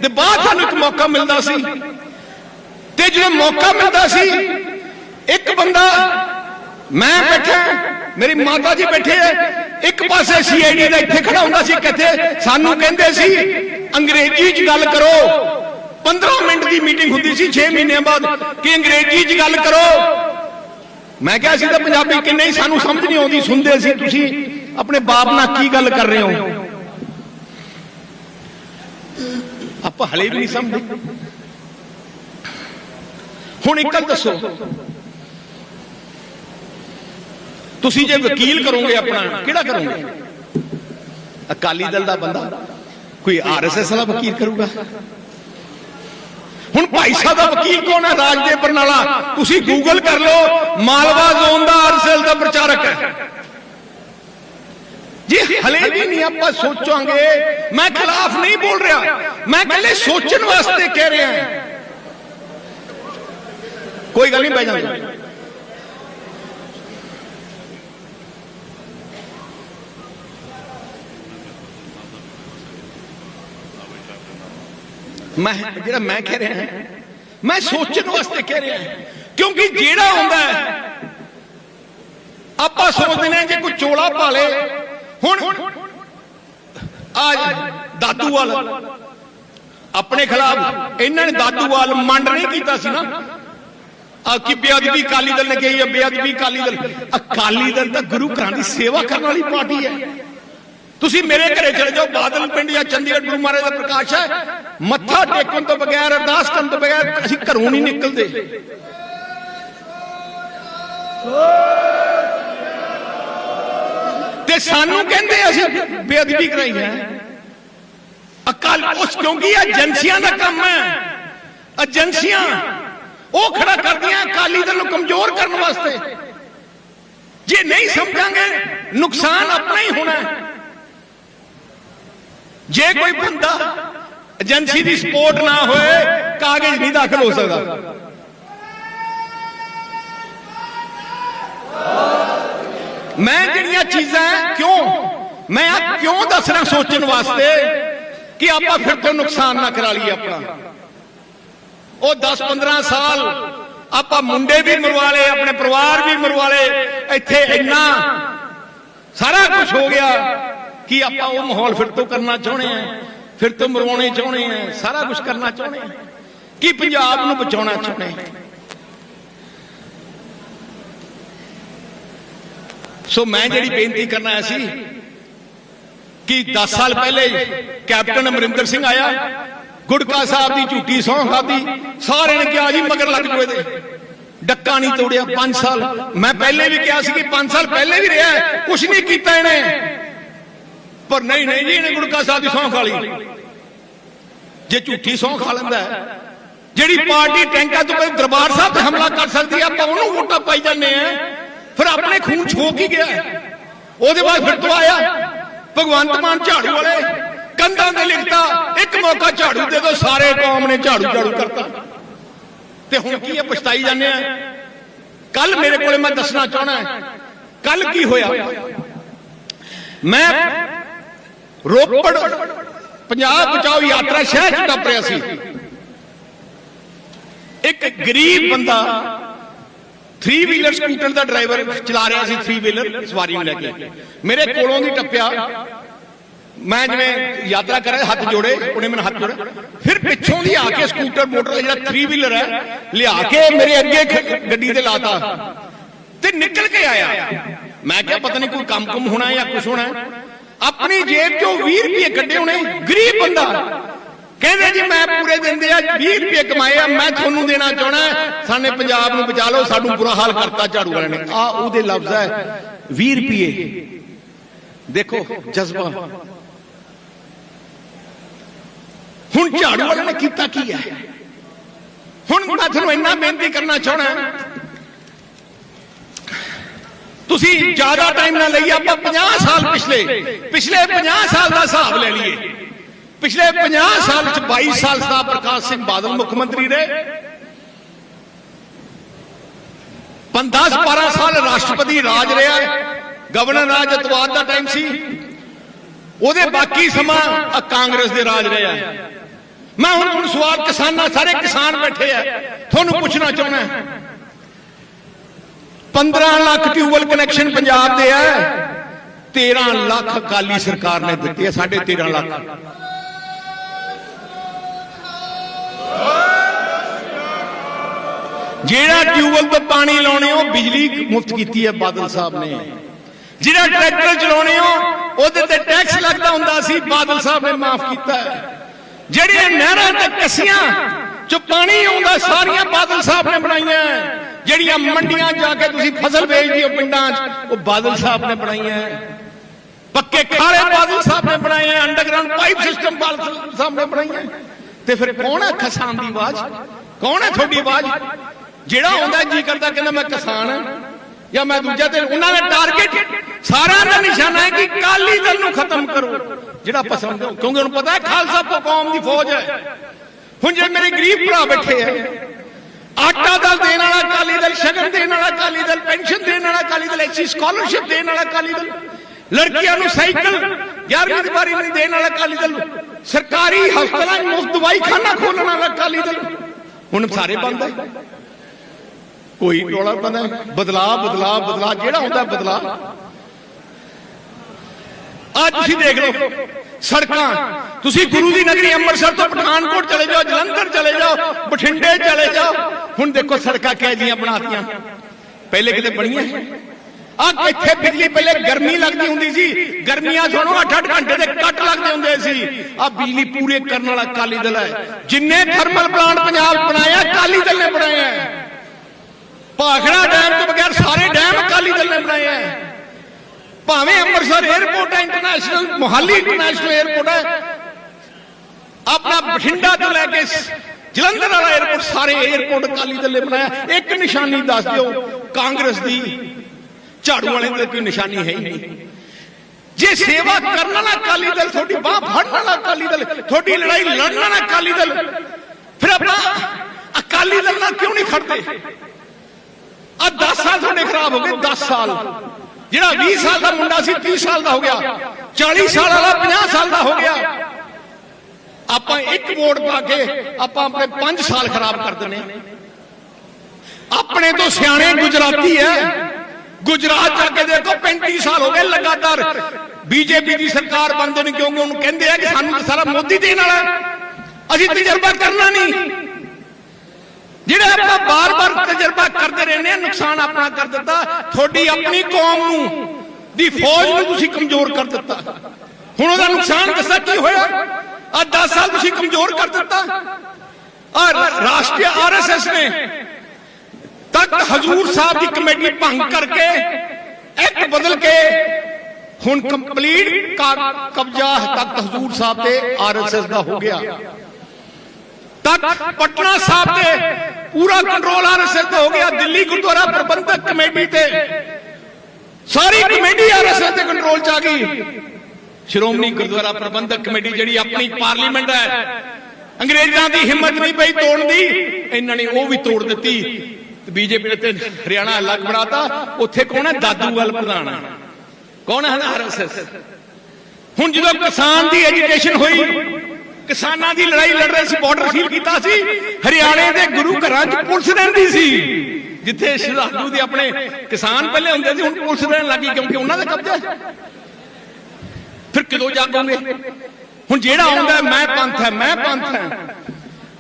ਤੇ ਬਾਅਦ ਸਾਨੂੰ ਇੱਕ ਮੌਕਾ ਮਿਲਦਾ ਸੀ। ਤੇ ਜਦੋਂ ਮੌਕਾ ਮਿਲਦਾ ਸੀ, ਇੱਕ ਬੰਦਾ, ਮੈਂ ਬੈਠਾ, ਮੇਰੀ ਮਾਤਾ ਜੀ ਬੈਠੇ ਐ ਇੱਕ ਪਾਸੇ ਸੀਆਈਡੀ ਦਾ ਇੱਥੇ ਖੜਾ ਹੁੰਦਾ ਸੀ ਕਿੱਥੇ ਸਾਨੂੰ ਕਹਿੰਦੇ ਸੀ, ਅੰਗਰੇਜ਼ੀ 'ਚ ਗੱਲ ਕਰੋ। 15 ਮਿੰਟ ਦੀ ਮੀਟਿੰਗ ਹੁੰਦੀ ਸੀ 6 ਮਹੀਨਿਆਂ ਬਾਅਦ, ਕਿ ਅੰਗਰੇਜ਼ੀ 'ਚ ਗੱਲ ਕਰੋ। ਮੈਂ ਕਿਹਾ ਸੀ ਤਾਂ ਪੰਜਾਬੀ ਕਿ ਨਹੀਂ ਸਾਨੂੰ ਸਮਝ ਨਹੀਂ ਆਉਂਦੀ, ਸੁਣਦੇ ਸੀ, ਤੁਸੀਂ ਆਪਣੇ ਬਾਪ ਨਾਲ ਕੀ ਗੱਲ ਕਰ ਰਹੇ ਹੋ? ਆਪਾਂ ਹਲੇ ਵੀ ਨਹੀਂ ਸਮਝਦੇ ਹੁਣ ਇੱਕ ਗੱਲ ਦੱਸੋ। ਤੁਸੀਂ ਜੇ ਵਕੀਲ ਕਰੋਗੇ ਆਪਣਾ, ਕਿਹੜਾ ਕਰੋਗੇ? ਅਕਾਲੀ ਦਲ ਦਾ ਬੰਦਾ। ਕੋਈ ਆਰਐਸਐਸ ਵਾਲਾ ਵਕੀਲ ਕਰੂਗਾ? ਹੁਣ ਭਾਈ ਸਾਹਿਬ ਦਾ ਵਕੀਲ ਕੌਣ ਹੈ? ਰਾਜ ਬਰਨਾਲਾ। ਤੁਸੀਂ ਗੂਗਲ ਕਰ ਲਓ, ਮਾਲਵਾ ਜ਼ੋਨ ਦਾ ਆਰਐਸਐਸ ਦਾ ਪ੍ਰਚਾਰਕ ਹੈ। ਜੀ ਹਲੇ ਵੀ ਨਹੀਂ ਆਪਾਂ ਸੋਚਾਂਗੇ, ਮੈਂ ਖਿਲਾਫ ਨਹੀਂ ਬੋਲ ਰਿਹਾ। ਮੈਂ ਕੱਲੇ ਸੋਚਣ ਵਾਸਤੇ ਕਹਿ ਰਿਹਾ ਕੋਈ ਗੱਲ ਨਹੀਂ, ਬਹਿ ਜਾਂਦੇ ਮੈਂ ਜਿਹੜਾ ਮੈਂ ਕਹਿ ਰਿਹਾ ਮੈਂ ਸੋਚਣ ਵਾਸਤੇ ਕਹਿ ਰਿਹਾ ਕਿਉਂਕਿ ਜਿਹੜਾ ਹੁੰਦਾ ਆਪਾਂ ਸੋਚਦੇ ਨੇ ਜੇ ਕੋਈ ਚੋਲਾ ਪਾ ਲੇ, ਹੁਣ ਆ ਦਾਦੂਵਾਲ ਆਪਣੇ ਖਿਲਾਫ ਇਹਨਾਂ ਨੇ ਦਾਦੂਵਾਲ ਮੰਡ ਨਹੀਂ ਕੀਤਾ ਸੀ ਨਾ। ਆ ਕਿ ਬੇਅਦਬੀ ਅਕਾਲੀ ਦਲ ਨੇ ਕਹੀ ਹੈ ਬੇਅਦਬੀ ਅਕਾਲੀ ਦਲ। ਅਕਾਲੀ ਦਲ ਤਾਂ ਗੁਰੂ ਘਰਾਂ ਦੀ ਸੇਵਾ ਕਰਨ ਵਾਲੀ ਪਾਰਟੀ ਹੈ। ਤੁਸੀਂ ਮੇਰੇ ਘਰੇ ਚਲੇ ਜਾਓ, ਬਾਦਲ ਪਿੰਡ ਜਾਂ ਚੰਡੀਗੜ੍ਹ ਗੁਰੂ ਮਹਾਰਾਜ ਦਾ ਪ੍ਰਕਾਸ਼ ਹੈ। ਮੱਥਾ ਟੇਕਣ ਤੋਂ ਬਗੈਰ, ਅਰਦਾਸ ਕਰਨ ਤੋਂ ਬਗੈਰ ਅਸੀਂ ਘਰੋਂ ਨਹੀਂ ਨਿਕਲਦੇ। ਤੇ ਸਾਨੂੰ ਕਹਿੰਦੇ ਅਸੀਂ ਬੇਅਦਬੀ ਕਰਾਈ ਹੈ। ਅਕਾਲ ਉਸ ਕਿਉਂਕਿ ਇਹ ਏਜੰਸੀਆਂ ਦਾ ਕੰਮ ਹੈ। ਏਜੰਸੀਆਂ, ਉਹ ਖੜਾ ਕਰਦੀਆਂ ਅਕਾਲੀ ਦਲ ਨੂੰ ਕਮਜ਼ੋਰ ਕਰਨ ਵਾਸਤੇ। ਜੇ ਨਹੀਂ ਸਮਝਾਂਗੇ, ਨੁਕਸਾਨ ਆਪਣਾ ਹੀ ਹੋਣਾ ਹੈ। ਜੇ ਕੋਈ ਬੰਦਾ ਏਜੰਸੀ ਦੀ ਸਪੋਰਟ ਨਾ ਹੋਏ, ਕਾਗਜ਼ ਨਹੀਂ ਦਾਖਲ ਹੋ ਸਕਦਾ। ਮੈਂ ਜਿਹੜੀਆਂ ਚੀਜ਼ਾਂ ਕਿਉਂ? ਮੈਂ ਆ ਕਿਉਂ ਦੱਸਣਾ ਸੋਚਣ ਵਾਸਤੇ ਕਿ ਆਪਾਂ ਫਿਰ ਤੋਂ ਨੁਕਸਾਨ ਨਾ ਕਰਾ ਲਈਏ ਆਪਣਾ? ਉਹ 10 15 ਸਾਲ ਆਪਾਂ ਮੁੰਡੇ ਵੀ ਮਰਵਾ ਲਏ, ਆਪਣੇ ਪਰਿਵਾਰ ਵੀ ਮਰਵਾ ਲਏ, ਇੱਥੇ ਇੰਨਾ ਸਾਰਾ ਕੁਝ ਹੋ ਗਿਆ। ਕਿ ਆਪਾਂ ਉਹ ਮਾਹੌਲ ਫਿਰ ਤੋਂ ਕਰਨਾ ਚਾਹੁੰਦੇ ਆ? ਫਿਰ ਤੋਂ ਮਰਵਾਉਣੇ ਚਾਹੁੰਦੇ ਆ? ਸਾਰਾ ਕੁਝ ਕਰਨਾ ਚਾਹੁੰਦੇ ਆ? ਕੀ ਪੰਜਾਬ ਨੂੰ ਬਚਾਉਣਾ ਚਾਹੁੰਦੇ ਸੋ ਮੈਂ ਜਿਹੜੀ ਬੇਨਤੀ ਕਰਨਾ ਆਇਆ ਸੀ ਕਿ 10 ਸਾਲ ਪਹਿਲੇ ਕੈਪਟਨ ਅਮਰਿੰਦਰ ਸਿੰਘ ਆਇਆ, ਗੁੜਕਾ ਸਾਹਿਬ ਦੀ ਝੂਠੀ ਸਹੁੰ ਖਾਦੀ ਸਾਰਿਆਂ ਨੇ ਕਿਹਾ ਜੀ ਮਗਰ ਲੱਗ ਜੂ ਇਹਦੇ। ਡੱਕਾ ਨਹੀਂ ਤੋੜਿਆ 5 ਸਾਲ। ਮੈਂ ਪਹਿਲੇ ਵੀ ਕਿਹਾ ਸੀ ਕਿ 5 ਸਾਲ ਪਹਿਲੇ ਵੀ ਰਿਹਾ ਕੁਝ ਨਹੀਂ ਕੀਤਾ ਇਹਨੇ। ਪਰ ਨਹੀਂ ਨਹੀਂ ਜੀ ਇਹਨੇ ਗੁੜਕਾ ਸਾਹਿਬ ਦੀ ਸਹੁੰ ਖਾ ਲਈ। ਜੇ ਝੂਠੀ ਸਹੁੰ ਖਾ ਲੈਂਦਾ ਹੈ, ਜਿਹੜੀ ਪਾਰਟੀ ਟੈਂਕਾਂ ਤੋਂ ਕੋਈ ਦਰਬਾਰ ਸਾਹਿਬ ਤੇ ਹਮਲਾ ਕਰ ਸਕਦੀ ਹੈ ਆਪਾਂ ਉਹਨੂੰ ਵੋਟਾਂ ਪਾਈ ਜਾਂਦੇ ਆ ਫਿਰ ਆਪਣੇ ਖੂਨ ਛੋ ਕੀ ਗਿਆ। ਉਹਦੇ ਬਾਅਦ ਫਿਰ ਤੋਂ ਆਇਆ। ਭਗਵੰਤ ਮਾਨ ਝਾੜੂ ਵਾਲੇ। ਕੰਧਾਂ ਤੇ ਲਿਖਤਾ ਇੱਕ ਮੌਕਾ ਝਾੜੂ ਦੇ ਦੋ ਸਾਰੇ ਕੌਮ ਨੇ ਝਾੜੂ ਝਾੜੂ ਕਰਤਾ। ਤੇ ਹੁਣ ਕੀ ਹੈ ਪਛਤਾਈ ਜਾਂਦੇ ਆ? ਕੱਲ ਮੇਰੇ ਕੋਲੇ ਮੈਂ ਦੱਸਣਾ ਚਾਹਣਾ ਕੱਲ ਕੀ ਹੋਇਆ? ਮੈਂ ਰੋਪੜ ਪੰਜਾਬ ਬਚਾਓ ਯਾਤਰਾ ਸ਼ਹਿਰ ਚ ਟੱਪ ਰਿਹਾ ਸੀ। ਇੱਕ ਗਰੀਬ ਬੰਦਾ 3 ਵੀਲਰ ਸਕੂਟਰ ਦਾ ਡਰਾਈਵਰ ਚਲਾ ਰਿਹਾ ਸੀ 3 ਵੀਲਰ ਸਵਾਰੀ ਨੂੰ ਲੈ ਕੇ। ਮੇਰੇ ਕੋਲੋਂ ਦੀ ਟੱਪਿਆ। ਮੈਂ ਜਿਵੇਂ ਯਾਤਰਾ ਕਰ ਰਿਹਾ ਹੱਥ ਜੋੜੇ ਉਹਨੇ ਮੈਨੂੰ ਹੱਥ ਜੋੜੇ ਫਿਰ ਪਿੱਛੋਂ ਦੀ ਆ ਕੇ ਸਕੂਟਰ ਮੋਟਰ ਜਿਹੜਾ 3 ਵੀਲਰ ਹੈ ਲਿਆ ਕੇ ਮੇਰੇ ਅੱਗੇ ਗੱਡੀ ਤੇ ਲਾਤਾ। ਤੇ ਨਿਕਲ ਕੇ ਆਇਆ। ਮੈਂ ਕਿਹਾ ਪਤਾ ਨਹੀਂ ਕੋਈ ਕੰਮ ਕੁਮ ਹੋਣਾ ਜਾਂ ਕੁਝ ਹੋਣਾ ਆਪਣੀ ਜੇਬ ਚੋਂ 20 ਰੁਪਏ ਕੱਢੇ ਹੋਣੇ। ਗਰੀਬ ਬੰਦਾ। ਕਹਿੰਦੇ ਜੀ, ਮੈਂ ਪੂਰੇ ਦਿਨ ਆ 20 ਰੁਪਏ ਕਮਾਏ ਆ, ਮੈਂ ਤੁਹਾਨੂੰ ਦੇਣਾ ਚਾਹਣਾ ਸਾਨੇ ਪੰਜਾਬ ਨੂੰ ਬਚਾ ਲਓ, ਸਾਨੂੰ ਬੁਰਾ ਹਾਲ ਕਰਤਾ ਝਾੜੂ ਵਾਲਿਆਂ ਨੇ। ਆ ਉਹਦੇ ਲਫ਼ਜ਼ ਹੈ 20 ਰੁਪਏ। ਦੇਖੋ, ਜਜ਼ਬਾ। ਹੁਣ ਝਾੜੂ ਵਾਲਿਆਂ ਨੇ ਕੀਤਾ ਕੀ ਹੈ? ਹੁਣ ਮੈਂ ਤੁਹਾਨੂੰ ਇੰਨਾ ਬੇਨਤੀ ਕਰਨਾ ਚਾਹਣਾ ਤੁਸੀਂ ਜ਼ਿਆਦਾ ਟਾਈਮ ਨਾ ਲਈਏ ਆਪਾਂ 50 ਸਾਲ ਪਿਛਲੇ ਪਿਛਲੇ 50 ਸਾਲ ਦਾ ਹਿਸਾਬ ਲੈ ਲਈਏ। ਪਿਛਲੇ 50 ਸਾਲ ਚ 22 ਸਾਲ ਸਰਦਾਰ ਪ੍ਰਕਾਸ਼ ਸਿੰਘ ਬਾਦਲ ਮੁੱਖ ਮੰਤਰੀ ਰਹੇ 10 12 ਸਾਲ ਰਾਸ਼ਟਰਪਤੀ ਰਾਜ ਰਿਹਾ। ਗਵਰਨਰ ਰਾਜ ਅਤਵਾਦ ਦਾ ਟਾਈਮ ਸੀ। ਉਹਦੇ ਬਾਕੀ ਸਮਾਂ ਕਾਂਗਰਸ ਦੇ ਰਾਜ ਰਿਹਾ। ਮੈਂ ਹੁਣ ਹੁਣ ਸਵਾਲ ਕਿਸਾਨਾਂ ਸਾਰੇ ਕਿਸਾਨ ਬੈਠੇ ਆ। ਤੁਹਾਨੂੰ ਪੁੱਛਣਾ ਚਾਹੁੰਦਾ। 15 ਲੱਖ ਟਿਊਬਲ ਕਨੈਕਸ਼ਨ ਪੰਜਾਬ ਦੇ ਆ। 13 ਲੱਖ ਅਕਾਲੀ ਸਰਕਾਰ ਨੇ ਦਿੱਤੇ ਆ, ਸਾਢੇ 13 ਲੱਖ। ਜਿਹੜਾ ਟਿਊਬਲ ਤੋਂ ਪਾਣੀ ਲਾਉਣੇ ਹੋ ਬਿਜਲੀ ਮੁਫਤ ਕੀਤੀ ਹੈ ਬਾਦਲ ਸਾਹਿਬ ਨੇ। ਜਿਹੜਾ ਟਰੈਕਟਰ ਚਲਾਉਣੇ ਹੋ ਉਹਦੇ ਤੇ ਟੈਕਸ ਲੱਗਦਾ ਹੁੰਦਾ ਸੀ, ਬਾਦਲ ਸਾਹਿਬ ਨੇ ਮਾਫ ਕੀਤਾ ਜਿਹੜੀਆਂ ਨਹਿਰਾਂ ਤੇ ਕੱਸੀਆਂ, ਚ ਪਾਣੀ ਆਉਂਦਾ, ਸਾਰੀਆਂ ਬਾਦਲ ਸਾਹਿਬ ਨੇ ਬਣਾਈਆਂ ਜਿਹੜੀਆਂ ਮੰਡੀਆਂ ਜਾ ਕੇ ਤੁਸੀਂ ਫਸਲ ਵੇਚਦੇ ਹੋ ਪਿੰਡਾਂ 'ਚ, ਉਹ ਬਾਦਲ ਸਾਹਿਬ ਨੇ ਬਣਾਈਆਂ ਪੱਕੇ ਖਾਲੇ ਬਾਦਲ ਸਾਹਿਬ ਨੇ ਬਣਾਏ ਆ underground pipe system Badal Sahib ਨੇ ਬਣਾਈਆਂ ਤੇ ਫਿਰ ਕੌਣ ਹੈ ਕਿਸਾਨ ਦੀ ਆਵਾਜ਼? ਕੌਣ ਹੈ ਤੁਹਾਡੀ ਆਵਾਜ਼? ਜਿਹੜਾ ਆਉਂਦਾ ਜੀ ਕਰਦਾ, ਕਹਿੰਦਾ ਮੈਂ ਕਿਸਾਨ ਹਾਂ ਜਾਂ ਮੈਂ ਦੂਜਾ ਤੇ ਉਹਨਾਂ ਦਾ ਟਾਰਗੇਟ ਸਾਰਿਆਂ ਦਾ ਨਿਸ਼ਾਨਾ ਹੈ ਕਿ ਕਾਲੀ ਦਲ ਨੂੰ ਖਤਮ ਕਰੋ। ਜਿਹੜਾ ਪਸੰਦ ਹੈ, ਕਿਉਂਕਿ ਉਹਨੂੰ ਪਤਾ ਹੈ ਖਾਲਸਾ ਪ- ਕੌਮ ਦੀ ਫੌਜ ਹੈ ਹੁਣ ਜੇ ਮੇਰੇ ਗਰੀਬ ਭਰਾ ਬੈਠੇ ਆ ਆਟਾ ਦਲ ਦੇਣ ਵਾਲਾ, ਅਕਾਲੀ ਦਲ ਸ਼ਗਨ ਦੇਣ ਵਾਲਾ, ਅਕਾਲੀ ਦਲ ਪੈਨਸ਼ਨ ਦੇਣ ਵਾਲਾ, ਅਕਾਲੀ ਦਲ ਐਸੀ ਸਕਾਲਰਸ਼ਿਪ ਦੇਣ ਵਾਲਾ, ਅਕਾਲੀ ਦਲ। ਲੜਕੀਆਂ ਨੂੰ ਸਾਈਕਲ 11ਵੀਂ ਦੀ ਵਾਰੀ ਨਹੀਂ ਦੇਣ ਵਾਲਾ, ਅਕਾਲੀ ਦਲ ਸਰਕਾਰੀ ਹਸਪਤਾਲਾਂ 'ਚ ਮੁਫਤ ਦਵਾਈ ਖਾਨਾ ਖੋਲਣ ਵਾਲਾ, ਅਕਾਲੀ ਦਲ। ਹੁਣ ਸਾਰੇ ਬੰਦ ਹੈ ਕੋਈ ਰੋਲਾ ਪੈਂਦਾ ਬਦਲਾ ਬਦਲਾ ਬਦਲਾ ਜਿਹੜਾ ਹੁੰਦਾ ਬਦਲਾ ਅੱਜ ਤੁਸੀਂ ਦੇਖ ਲਓ, ਸੜਕਾਂ। ਤੁਸੀਂ ਗੁਰੂ ਦੀ ਨਗਰੀ ਅੰਮ੍ਰਿਤਸਰ ਤੋਂ ਪਠਾਨਕੋਟ ਚਲੇ ਜਾਓ, ਜਲੰਧਰ ਚਲੇ ਜਾਓ, ਬਠਿੰਡੇ ਚਲੇ ਜਾਓ। ਹੁਣ ਦੇਖੋ ਸੜਕਾਂ ਕਿਹ ਜੀਆਂ ਬਣਾਤੀਆਂ। ਪਹਿਲੇ ਕਿਤੇ ਬਣੀਆਂ। ਆ ਇੱਥੇ ਬਿਜਲੀ ਪਹਿਲੇ ਗਰਮੀ ਲੱਗਦੀ ਹੁੰਦੀ ਸੀ। ਗਰਮੀਆਂ ਸੁਣੋ 8-8 ਘੰਟੇ ਦੇ ਕੱਟ ਲੱਗਦੇ ਹੁੰਦੇ ਸੀ। ਆ ਬਿਜਲੀ ਪੂਰੇ ਕਰਨ ਵਾਲਾ ਅਕਾਲੀ ਦਲ ਹੈ। ਜਿੰਨੇ ਥਰਮਲ ਪਲਾਂਟ ਪੰਜਾਬ ਬਣਾਇਆ ਬਣਾਏ ਅਕਾਲੀ ਦਲ ਨੇ ਬਣਾਇਆ। ਭਾਖੜਾ ਡੈਮ ਤੋਂ ਬਗੈਰ ਸਾਰੇ ਡੈਮ ਅਕਾਲੀ ਦਲ ਨੇ ਬਣਾਇਆ ਭਾਵੇਂ ਅੰਮ੍ਰਿਤਸਰ 에어ਪੋਰਟ ਹੈ ਇੰਟਰਨੈਸ਼ਨਲ ਮੁਹਾਲੀ ਇੰਟਰਨੈਸ਼ਨਲ 에어ਪੋਰਟ ਹੈ ਆਪਣਾ ਬਠਿੰਡਾ ਤੋਂ ਲੈ ਕੇ ਜਲੰਧਰ ਵਾਲਾ 에어ਪੋਰਟ ਸਾਰੇ 에어ਪੋਰਟ ਕਾਲੀ ਦਲੇ ਬਣਾਇਆ ਇੱਕ ਨਿਸ਼ਾਨੀ ਦੱਸ ਦਿਓ ਕਾਂਗਰਸ ਦੀ ਝਾੜੂ ਵਾਲੇ ਤੇ ਕੋਈ ਨਿਸ਼ਾਨੀ ਹੈ ਹੀ ਨਹੀਂ ਜੇ ਸੇਵਾ ਕਰਨ ਵਾਲਾ ਕਾਲੀ ਦਲ ਤੁਹਾਡੀ ਬਾਹ ਫੜਨ ਵਾਲਾ ਕਾਲੀ ਦਲ ਤੁਹਾਡੀ ਲੜਾਈ ਲੜਨ ਵਾਲਾ ਕਾਲੀ ਦਲ ਫਿਰ ਆਪਾਂ ਅਕਾਲੀ ਦਲ ਨਾਲ ਕਿਉਂ ਨਹੀਂ ਖੜਦੇ ਆ 10 ਸਾਲ ਤੁਹਾਡੇ ਖਰਾਬ ਹੋ ਗਏ 10 ਸਾਲ ਜਿਹੜਾ 20 ਸਾਲ ਦਾ ਮੁੰਡਾ ਸੀ 30 ਸਾਲ ਦਾ ਹੋ ਗਿਆ 40 ਸਾਲ ਵਾਲਾ 50 ਸਾਲ ਦਾ ਹੋ ਗਿਆ। ਆਪਾਂ ਇੱਕ ਵੋਟ ਪਾ ਕੇ ਆਪਾਂ ਆਪਣੇ 5 ਸਾਲ ਖਰਾਬ ਕਰ ਦਿੰਨੇ ਆਪਣੇ ਤੋਂ ਸਿਆਣੇ ਗੁਜਰਾਤੀ ਐ ਗੁਜਰਾਤ ਜਾ ਕੇ ਦੇਖੋ 35 ਸਾਲ ਹੋ ਗਏ ਲਗਾਤਾਰ। ਬੀਜੇਪੀ ਦੀ ਸਰਕਾਰ ਬਣਦੇ ਨੇ ਕਿਉਂਕਿ ਉਹਨੂੰ ਕਹਿੰਦੇ ਆ ਕਿ ਸਾਨੂੰ ਸਾਰਾ ਮੋਦੀ ਦੇਣ ਵਾਲਾ ਅਸੀਂ ਤਜਰਬਾ ਕਰਨਾ ਨਹੀਂ। ਜਿਹੜਾ ਆਪਾਂ ਬਾਰ-ਬਾਰ ਤਜਰਬਾ ਕਰਦੇ ਰਹਿੰਦੇ ਆ ਨੁਕਸਾਨ ਆਪਣਾ ਕਰ ਦਿੱਤਾ ਤੁਹਾਡੀ ਆਪਣੀ ਕੌਮ ਨੂੰ, ਦੀ ਫੌਜ ਨੂੰ ਤੁਸੀਂ ਕਮਜ਼ੋਰ ਕਰ ਦਿੱਤਾ। ਹੁਣ ਉਹਦਾ ਨੁਕਸਾਨ ਦੱਸਾ ਕੀ ਹੋਇਆ? ਆ 10 ਸਾਲ ਤੁਸੀਂ ਕਮਜ਼ੋਰ ਕਰ ਦਿੱਤਾ। ਆ ਰਾਸ਼ਟਰੀ ਆਰਐਸਐਸ ਨੇ ਤਖਤ ਹਜ਼ੂਰ ਸਾਹਿਬ ਦੀ ਕਮੇਟੀ ਭੰਗ ਕਰਕੇ ਇੱਕ ਬਦਲ ਕੇ ਹੁਣ ਕੰਪਲੀਟ ਕਬਜ਼ਾ ਤਖਤ ਹਜ਼ੂਰ ਸਾਹਿਬ ਤੇ ਆਰਐਸਐਸ ਦਾ ਹੋ ਗਿਆ। ਤੱਕ ਪਟਨਾ ਸਾਹਿਬ ਤੇ ਪੂਰਾ ਕੰਟਰੋਲ ਆਰਐਸਐਸ ਤੇ ਹੋ ਗਿਆ, ਦਿੱਲੀ ਗੁਰਦੁਆਰਾ ਪ੍ਰਬੰਧਕ ਕਮੇਟੀ ਤੇ। ਸਾਰੀ ਕਮੇਟੀ ਆਰਐਸਐਸ ਦੇ ਕੰਟਰੋਲ ਚ ਆ ਗਈ। ਸ਼੍ਰੋਮਣੀ ਗੁਰਦੁਆਰਾ ਪ੍ਰਬੰਧਕ ਕਮੇਟੀ ਜਿਹੜੀ ਆਪਣੀ ਪਾਰਲੀਮੈਂਟ ਹੈ, ਅੰਗਰੇਜ਼ਾਂ ਦੀ ਹਿੰਮਤ ਨਹੀਂ ਪਈ ਤੋੜਨ ਦੀ, ਇਹਨਾਂ ਨੇ ਉਹ ਵੀ ਤੋੜ ਦਿੱਤੀ। ਬੀਜੇਪੀ ਤੇ ਹਰਿਆਣਾ ਅਲੱਗ ਬਣਾਤਾ, ਉੱਥੇ ਕੌਣ ਹੈ? ਦਾਦੂ ਦਾਦੂਵਾਲ ਪ੍ਰਧਾਨ ਹੈ। ਕੌਣ ਹੈ? ਆਰਐਸਐਸ ਹੁਣ ਜਦੋਂ ਕਿਸਾਨ ਦੀ ਐਜੀਟੇਸ਼ਨ ਹੋਈ ਕਿਸਾਨਾਂ ਦੀ ਲੜਾਈ ਲੜ ਰਹੇ ਸੀ ਬਾਰਡਰ ਸੀਲ ਕੀਤਾ ਸੀ। ਹਰਿਆਣੇ ਦੇ ਗੁਰੂ ਘਰਾਂ 'ਚ ਪੁਲਿਸ ਰਹਿੰਦੀ ਸੀ। ਜਿੱਥੇ ਸ਼ਰਧਾਲੂ ਦੇ ਆਪਣੇ ਕਿਸਾਨ ਪਹਿਲੇ ਹੁੰਦੇ ਸੀ, ਹੁਣ ਪੁਲਿਸ ਰਹਿਣ ਲੱਗੀ ਕਿਉਂਕਿ ਉਹਨਾਂ ਦਾ ਕਬਜ਼ਾ ਫਿਰ ਕਦੋਂ ਜਾਗੋਗੇ? ਹੁਣ ਜਿਹੜਾ ਆਉਂਦਾ ਮੈਂ ਪੰਥ ਹੈ, ਮੈਂ ਪੰਥ ਹੈ।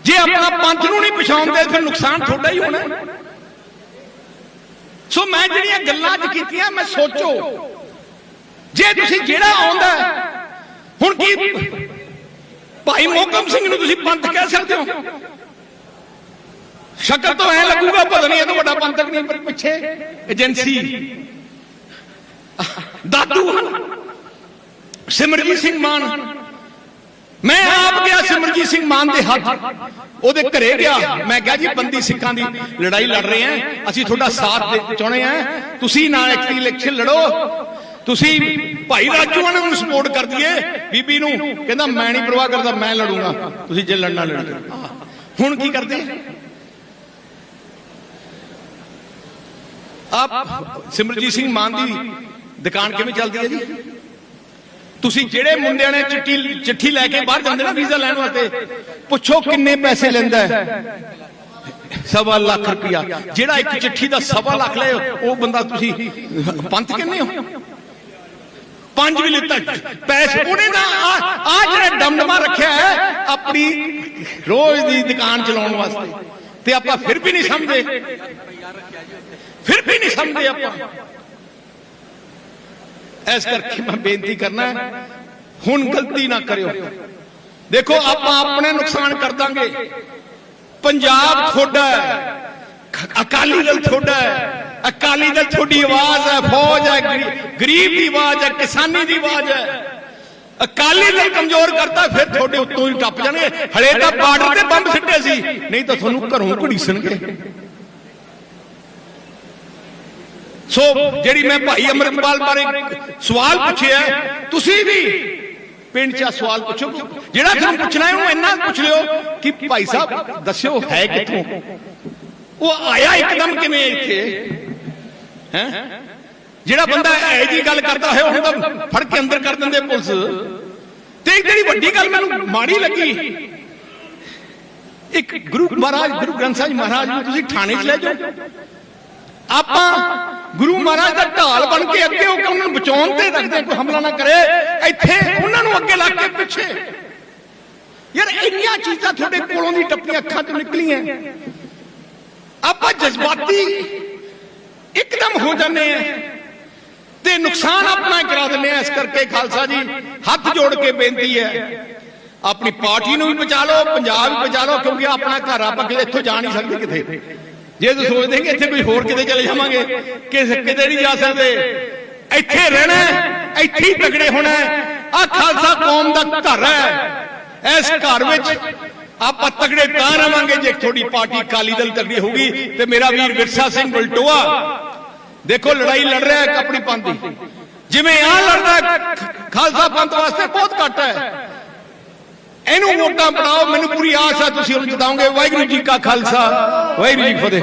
ਜੇ ਆਪਣਾ ਪੰਥ ਨੂੰ ਨਹੀਂ ਪਛਾਣਦੇ, ਫਿਰ ਨੁਕਸਾਨ ਤੁਹਾਡਾ ਹੀ ਹੋਣਾ ਸੋ ਮੈਂ ਜਿਹੜੀਆਂ ਗੱਲਾਂ ਅੱਜ ਕੀਤੀਆਂ, ਮੈਂ ਸੋਚੋ। ਜੇ ਤੁਸੀਂ ਜਿਹੜਾ ਆਉਂਦਾ ਹੁਣ ਕੀ ਭਾਈ ਮੋਕਮ ਸਿੰਘ ਨੂੰ ਤੁਸੀਂ ਪੰਥ ਕਹਿ ਸਕਦੇ ਹੋ? ਸ਼ਕਲ ਤੋਂ ਐ ਲੱਗੂਗਾ, ਪਤਾ ਨਹੀਂ ਇਹ ਤੋਂ ਵੱਡਾ ਪੰਥਕ ਨਹੀਂ, ਪਰ ਪਿੱਛੇ ਏਜੰਸੀ। ਦਾਦੂ ਸਿਮਰਜੀਤ ਸਿੰਘ ਮਾਨ। ਮੈਂ ਆਪ ਗਿਆ ਸਿਮਰਜੀਤ ਸਿੰਘ ਮਾਨ ਦੇ ਹੱਥ। ਉਹਦੇ ਘਰੇ ਗਿਆ। ਮੈਂ ਕਿਹਾ ਜੀ, ਬੰਦੀ ਸਿੱਖਾਂ ਦੀ ਲੜਾਈ ਲੜ ਰਹੇ ਆਂ। ਅਸੀਂ ਤੁਹਾਡਾ ਸਾਥ ਚਾਹੁੰਦੇ ਆਂ। ਤੁਸੀਂ ਨਾਲ ਇਲੈਕਸ਼ਨ ਲੜੋ। ਤੁਸੀਂ ਭਾਈ ਰਾਜੂਆਣਾ ਨੂੰ ਸਪੋਰਟ ਕਰ ਦਈਏ ਬੀਬੀ ਨੂੰ ਕਹਿੰਦਾ ਮੈਂ ਨਹੀਂ ਪਰਵਾਹ ਕਰਦਾ, ਮੈਂ ਲੜੂੰਗਾ। ਤੁਸੀਂ ਜੇ ਲੜਨਾ ਲੜੋ ਹੁਣ ਕੀ ਕਰਦੇ? ਆਪ ਸਿਮਰਜੀਤ ਸਿੰਘ ਮਾਨ ਦੀ ਦੁਕਾਨ ਕਿਵੇਂ ਚੱਲਦੀ ਹੈ ਜੀ? ਤੁਸੀਂ ਜਿਹੜੇ ਮੁੰਡਿਆਂ ਨੇ ਚਿੱਠੀ ਚਿੱਠੀ ਲੈ ਕੇ ਬਾਹਰ ਜਾਂਦੇ ਨਾ ਵੀਜ਼ਾ ਲੈਣ ਵਾਸਤੇ, ਪੁੱਛੋ ਕਿੰਨੇ ਪੈਸੇ ਲੈਂਦਾ ਹੈ। ਸਵਾ ਲੱਖ ਰੁਪਇਆ। ਜਿਹੜਾ ਇੱਕ ਚਿੱਠੀ ਦਾ ਸਵਾ ਲੱਖ ਲਏ, ਉਹ ਬੰਦਾ ਤੁਸੀਂ ਪੰਥ ਕਹਿੰਦੇ ਹੋ? ਪੰਜ ਵੀ ਲਿੱਤਾ ਪੈਸੇ ਉਹਨੇ ਨਾ ਆ ਜਿਹੜਾ ਡਮਡਮਾ ਰੱਖਿਆ ਹੈ ਆਪਣੀ ਰੋਜ਼ ਦੀ ਦੁਕਾਨ ਚਲਾਉਣ ਵਾਸਤੇ। ਤੇ ਆਪਾਂ ਫਿਰ ਵੀ ਨਹੀਂ ਸਮਝਦੇ। ਫਿਰ ਵੀ ਨਹੀਂ ਸਮਝਦੇ ਆਪਾਂ। ਇਸ ਕਰਕੇ ਮੈਂ ਬੇਨਤੀ ਕਰਨਾ ਹੁਣ ਗਲਤੀ ਨਾ ਕਰਿਓ। ਦੇਖੋ ਆਪਾਂ ਆਪਣੇ ਨੁਕਸਾਨ ਕਰ ਦਾਂਗੇ। ਪੰਜਾਬ ਤੁਹਾਡਾ ਹੈ। ਅਕਾਲੀ ਦਲ ਤੁਹਾਡਾ ਹੈ। ਅਕਾਲੀ ਦਲ ਤੁਹਾਡੀ ਆਵਾਜ਼ ਹੈ, ਫੌਜ ਹੈ ਗਰੀਬ ਦੀ ਆਵਾਜ਼ ਹੈ, ਕਿਸਾਨੀ ਦੀ ਆਵਾਜ਼ ਹੈ। ਅਕਾਲੀ ਦਲ ਕਮਜ਼ੋਰ ਕਰਤਾ, ਫਿਰ ਤੁਹਾਡੇ ਉੱਤੋਂ ਹੀ ਟੱਪ ਜਾਣਗੇ। ਹਲੇ ਤਾਂ ਬਾਰਡਰ ਤੇ ਬੰਬ ਸਿੱਟੇ ਸੀ, ਨਹੀਂ ਤਾਂ ਤੁਹਾਨੂੰ ਘਰੋਂ ਘੜੀਸਣਗੇ। ਸੋ, ਜਿਹੜੀ ਮੈਂ ਭਾਈ ਅਮਰਪਾਲ ਬਾਰੇ ਸਵਾਲ ਪੁੱਛਿਆ, ਤੁਸੀਂ ਵੀ ਪਿੰਡ 'ਚ ਸਵਾਲ ਪੁੱਛੋ। ਜਿਹੜਾ ਤੁਹਾਨੂੰ ਪੁੱਛਣਾ ਹੈ ਉਹਨੂੰ ਇੰਨਾ ਪੁੱਛ ਲਿਓ ਕਿ ਭਾਈ ਸਾਹਿਬ ਦੱਸਿਓ ਹੈ ਕਿੱਥੋਂ? ਉਹ ਆਇਆ ਇੱਕਦਮ ਕਿਵੇਂ ਇੱਥੇ? ਹੈ? ਜਿਹੜਾ ਬੰਦਾ ਇਹ ਜੀ ਗੱਲ ਕਰਦਾ ਹੈ ਉਹਨੂੰ ਤਾਂ ਫੜ ਕੇ ਅੰਦਰ ਕਰ ਦਿੰਦੇ ਪੁਲਿਸ। ਤੇ ਇੱਕ ਜਿਹੜੀ ਵੱਡੀ ਗੱਲ ਮੈਨੂੰ ਮਾੜੀ ਲੱਗੀ। ਇੱਕ ਗੁਰੂ ਮਹਾਰਾਜ ਗੁਰੂ ਗ੍ਰੰਥ ਸਾਹਿਬ ਮਹਾਰਾਜ ਨੂੰ ਤੁਸੀਂ ਥਾਣੇ 'ਚ ਲੈ ਜਾਓ। ਆਪਾਂ ਗੁਰੂ ਮਹਾਰਾਜ ਦਾ ਢਾਲ ਬਣ ਕੇ ਅੱਗੇ ਹੋ ਕੇ ਉਹਨਾਂ ਨੂੰ ਬਚਾਉਣ ਤੇ ਰੱਖਦੇ ਕੋਈ ਹਮਲਾ ਨਾ ਕਰੇ। ਇੱਥੇ ਉਹਨਾਂ ਨੂੰ ਅੱਗੇ ਲਾ ਕੇ ਪਿੱਛੇ। ਯਾਰ ਇੰਨੀਆਂ ਚੀਜ਼ਾਂ ਤੁਹਾਡੇ ਕੋਲੋਂ ਦੀ ਟੱਪੀਆਂ ਅੱਖਾਂ ਤੋਂ ਨਿਕਲੀਆਂ। ਆਪਾਂ ਜਜ਼ਬਾਤੀ ਇੱਕਦਮ ਹੋ ਜਾਂਦੇ ਆ ਤੇ ਨੁਕਸਾਨ ਆਪਣਾ ਹੀ ਕਰਾ ਦਿੰਦੇ ਆ ਇਸ ਕਰਕੇ ਖਾਲਸਾ ਜੀ ਹੱਥ ਜੋੜ ਕੇ ਬੇਨਤੀ ਹੈ। ਆਪਣੀ ਪਾਰਟੀ ਨੂੰ ਵੀ ਬਚਾ ਲਓ ਪੰਜਾਬ ਵੀ ਬਚਾ ਲਓ ਕਿਉਂਕਿ ਆਪਣਾ ਘਰ ਆਪਾਂ ਕਿਤੇ ਇੱਥੋਂ ਜਾ ਨਹੀਂ ਸਕਦੇ ਕਿਤੇ। ਜੇ ਤੁਸੀਂ ਸੋਚਦੇ ਕਿ ਇੱਥੇ ਕੋਈ ਹੋਰ ਕਿਤੇ ਚਲੇ ਜਾਵਾਂਗੇ ਕਿ ਕਿਤੇ ਨਹੀਂ ਜਾ ਸਕਦੇ। ਇੱਥੇ ਰਹਿਣਾ ਇੱਥੇ ਹੀ ਤਗੜੇ ਹੋਣਾ ਆ ਖਾਲਸਾ ਕੌਮ ਦਾ ਘਰ ਹੈ। ਇਸ ਘਰ ਵਿੱਚ ਆਪਾਂ ਤਗੜੇ ਤਾਂ ਰਵਾਂਗੇ ਜੇ ਤੁਹਾਡੀ ਪਾਰਟੀ ਅਕਾਲੀ ਦਲ ਤਗੜੀ ਹੋਊਗੀ। ਤੇ ਮੇਰਾ ਵੀਰ ਵਿਰਸਾ ਸਿੰਘ ਬਲਟੋਆ, ਦੇਖੋ ਲੜਾਈ ਲੜ ਰਿਹਾ ਹੈ ਆਪਣੀ ਪੰਥ ਦੀ ਜਿਵੇਂ ਆ ਲੜਦਾ ਖਾਲਸਾ ਪੰਥ ਵਾਸਤੇ ਬਹੁਤ ਘੱਟ ਹੈ। ਇਹਨੂੰ ਵੋਟਾਂ ਬਣਾਓ, ਮੈਨੂੰ ਪੂਰੀ ਆਸ ਹੈ, ਤੁਸੀਂ ਉਹਨੂੰ ਜਿਤਾਓਗੇ। ਵਾਹਿਗੁਰੂ ਜੀ ਕਾ ਖਾਲਸਾ, ਵਾਹਿਗੁਰੂ ਜੀ ਕੀ ਫਤਿਹ।